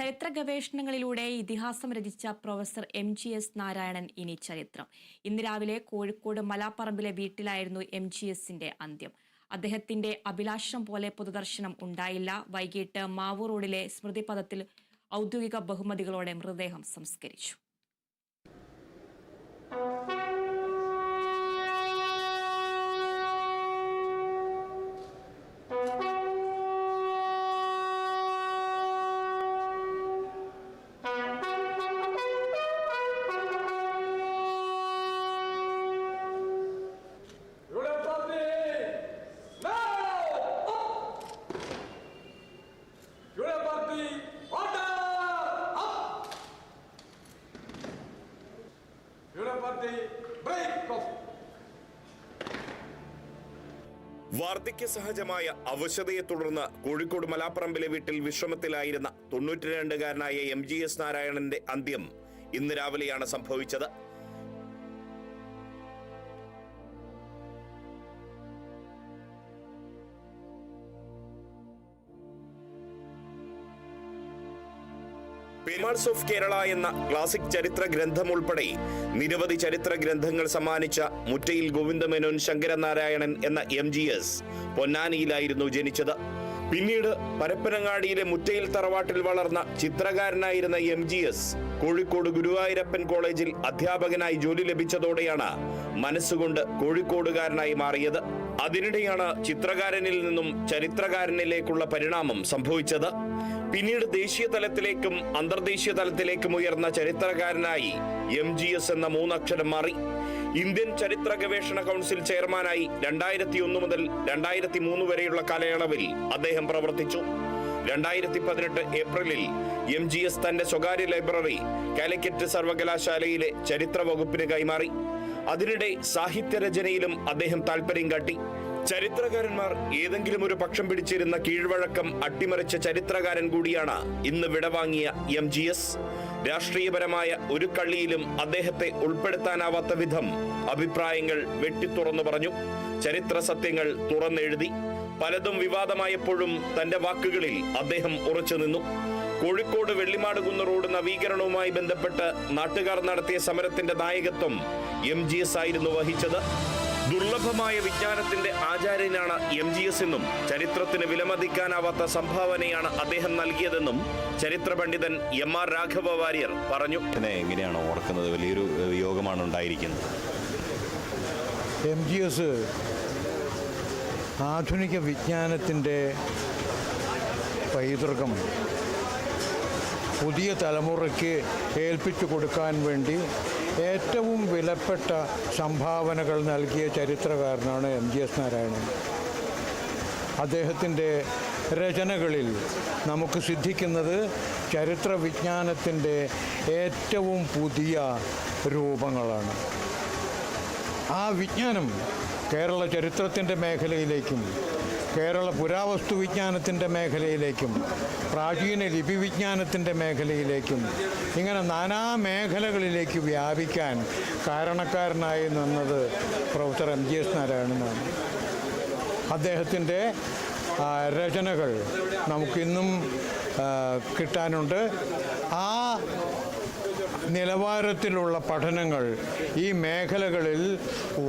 ചരിത്ര ഗവേഷണങ്ങളിലൂടെ ഇതിഹാസം രചിച്ച professor M G S Narayanan ഇനി ചരിത്രം. ഇന്ന് രാവിലെ കോഴിക്കോട് മലാപ്പറമ്പിലെ വീട്ടിലായിരുന്നു എം ജി എസിന്റെ അന്ത്യം. അദ്ദേഹത്തിന്റെ അഭിലാഷം പോലെ പൊതുദർശനം ഉണ്ടായില്ല. വൈകിട്ട് മാവൂർ റോഡിലെ സ്മൃതിപഥത്തിൽ ഔദ്യോഗിക ബഹുമതികളോടെ മൃതദേഹം സംസ്കരിച്ചു. വാർദ്ധക്യ സഹജമായ അവശതയെ തുടർന്ന് കോഴിക്കോട് മലാപ്പറമ്പിലെ വീട്ടിൽ വിശ്രമത്തിലായിരുന്ന തൊണ്ണൂറ്റിരണ്ടുകാരനായ എം ജി എസ് നാരായണന്റെ അന്ത്യം ഇന്ന് രാവിലെയാണ് സംഭവിച്ചത്. പെരുമാൾസ് ഓഫ് കേരള എന്ന ക്ലാസിക് ചരിത്ര ഗ്രന്ഥം ഉൾപ്പെടെ നിരവധി ചരിത്ര ഗ്രന്ഥങ്ങൾ സമ്മാനിച്ച മുറ്റയിൽ ഗോവിന്ദമേനോൻ ശങ്കരനാരായണൻ എന്ന എം ജി എസ് പൊന്നാനിയിലായിരുന്നു ജനിച്ചത്. പിന്നീട് പരപ്പനങ്ങാടിയിലെ മുറ്റയിൽ തറവാട്ടിൽ വളർന്ന ചിത്രകാരനായിരുന്ന M G S Kozhikode Guruvayurappan കോളേജിൽ അധ്യാപകനായി ജോലി ലഭിച്ചതോടെയാണ് മനസ്സുകൊണ്ട് കോഴിക്കോടുകാരനായി മാറിയത്. അതിനിടെയാണ് ചിത്രകാരനിൽ നിന്നും ചരിത്രകാരനിലേക്കുള്ള പരിണാമം സംഭവിച്ചത്. പിന്നീട് ദേശീയ തലത്തിലേക്കും അന്തർദേശീയ തലത്തിലേക്കും ഉയർന്ന ചരിത്രകാരനായി എം ജി എസ് എന്ന മൂന്നക്ഷരം മാറി. ഇന്ത്യൻ ചരിത്ര ഗവേഷണ കൗൺസിൽ ചെയർമാനായി രണ്ടായിരത്തി ഒന്ന് മുതൽ രണ്ടായിരത്തി മൂന്ന് വരെയുള്ള കാലയളവിൽ അദ്ദേഹം പ്രവർത്തിച്ചു. രണ്ടായിരത്തി പതിനെട്ട് ഏപ്രിലിൽ എം ജി എസ് തന്റെ സ്വകാര്യ ലൈബ്രറി കാലിക്കറ്റ് സർവകലാശാലയിലെ ചരിത്ര വകുപ്പിന് കൈമാറി. അതിനിടെ സാഹിത്യരചനയിലും അദ്ദേഹം താൽപര്യം കാട്ടി. ചരിത്രകാരന്മാർ ഏതെങ്കിലും ഒരു പക്ഷം പിടിച്ചിരുന്ന കീഴ്വഴക്കം അട്ടിമറിച്ച ചരിത്രകാരൻ കൂടിയാണ് ഇന്ന് വിടവാങ്ങിയ എം ജി എസ്. രാഷ്ട്രീയപരമായ ഒരു കള്ളിയിലും അദ്ദേഹത്തെ ഉൾപ്പെടുത്താനാവാത്ത വിധം അഭിപ്രായങ്ങൾ വെട്ടിത്തുറന്നു പറഞ്ഞു. ചരിത്ര സത്യങ്ങൾ തുറന്നെഴുതി. പലതും വിവാദമായപ്പോഴും തന്റെ വാക്കുകളിൽ അദ്ദേഹം ഉറച്ചു നിന്നു. കോഴിക്കോട് വെള്ളിമാടുകുന്ന റോഡ് നവീകരണവുമായി ബന്ധപ്പെട്ട് നാട്ടുകാർ നടത്തിയ സമരത്തിന്റെ നായകത്വം എം ജി എസ് ആയിരുന്നു വഹിച്ചത്. ദുർലഭമായ വിജ്ഞാനത്തിന്റെ ആചാര്യനാണ് എം ജി എസ് എന്നും ചരിത്രത്തിന് വിലമതിക്കാനാവാത്ത സംഭാവനയാണ് അദ്ദേഹം നൽകിയതെന്നും ചരിത്ര പണ്ഡിതൻ എം ആർ രാഘവ വാര്യർ പറഞ്ഞു. എങ്ങനെയാണ് ഓർക്കുന്നത്? വലിയൊരു യോഗമാണ് ഉണ്ടായിരിക്കുന്നത്. എം ജി എസ് ആധുനിക വിജ്ഞാനത്തിന്റെ പൈതൃകം പുതിയ തലമുറയ്ക്ക് ഏൽപ്പിച്ചു കൊടുക്കാൻ വേണ്ടി ഏറ്റവും വിലപ്പെട്ട സംഭാവനകൾ നൽകിയ ചരിത്രകാരനാണ് എം ജി എസ് നാരായണൻ. അദ്ദേഹത്തിന്റെ രചനകളിൽ നമുക്ക് സിദ്ധിക്കുന്നത് ചരിത്ര വിജ്ഞാനത്തിന്റെ ഏറ്റവും പുതിയ രൂപങ്ങളാണ്. ആ വിജ്ഞാനം കേരള ചരിത്രത്തിന്റെ മേഖലയിലേക്കും കേരള പുരാവസ്തു വിജ്ഞാനത്തിന്റെ മേഖലയിലേക്കും പ്രാചീന ലിപി വിജ്ഞാനത്തിന്റെ മേഖലയിലേക്കും ഇങ്ങനെ നാനാ മേഖലകളിലേക്ക് വ്യാപിക്കാൻ കാരണക്കാരനായി നിന്നത് പ്രൊഫസർ എം ജി എസ് നാരായണനാണ്. അദ്ദേഹത്തിന്റെ രചനകൾ നമുക്കിന്നും കിട്ടാനുണ്ട്. ആ നിലവാരത്തിലുള്ള പഠനങ്ങൾ ഈ മേഖലകളിൽ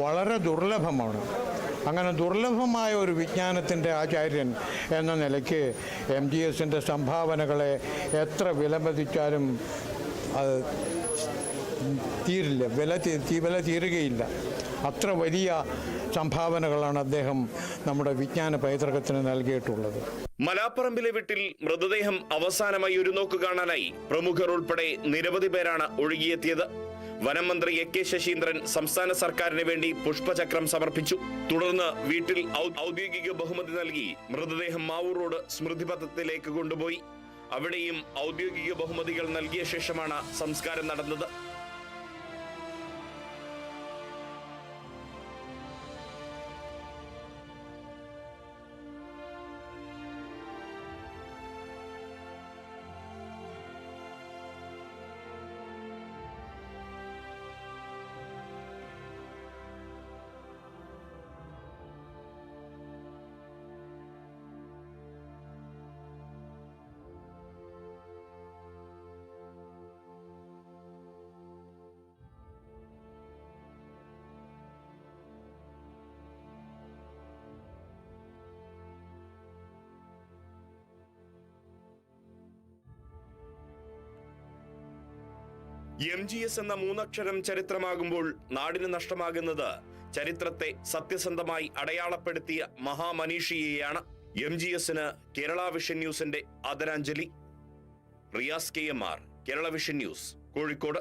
വളരെ ദുർലഭമാണ്. അങ്ങനെ ദുർലഭമായ ഒരു വിജ്ഞാനത്തിന്റെ ആചാര്യൻ എന്ന നിലയ്ക്ക് എം ജി എസിന്റെ സംഭാവനകളെ എത്ര വിലമതിച്ചാലും അത് തീരില്ല. വില വില തീരുകയില്ല. അത്ര വലിയ സംഭാവനകളാണ് അദ്ദേഹം നമ്മുടെ വിജ്ഞാന പൈതൃകത്തിന് നൽകിയിട്ടുള്ളത്. മലാപ്പറമ്പിലെ വീട്ടിൽ മൃതദേഹം അവസാനമായി ഒരു നോക്ക് കാണാനായി പ്രമുഖർ ഉൾപ്പെടെ നിരവധി പേരാണ് ഒഴുകിയെത്തിയത്. വനം മന്ത്രി എ കെ ശശീന്ദ്രൻ സംസ്ഥാന സർക്കാരിന് വേണ്ടി പുഷ്പചക്രം സമർപ്പിച്ചു. തുടർന്ന് വീട്ടിൽ ഔദ്യോഗിക ബഹുമതി നൽകി മൃതദേഹം മാവൂർ റോഡ് സ്മൃതിപഥത്തിലേക്ക് കൊണ്ടുപോയി. അവിടെയും ഔദ്യോഗിക ബഹുമതികൾ നൽകിയ ശേഷമാണ് സംസ്കാരം നടന്നത്. എം ജി എസ് എന്ന മൂന്നക്ഷരം ചരിത്രമാകുമ്പോൾ നാടിന് നഷ്ടമാകുന്നത് ചരിത്രത്തെ സത്യസന്ധമായി അടയാളപ്പെടുത്തിയ മഹാമനീഷിയെയാണ് എം ജി എസിന് കേരള വിഷൻ ന്യൂസിന്റെ ആദരാഞ്ജലി. Riyas K M R Kerala vision news Kozhikode.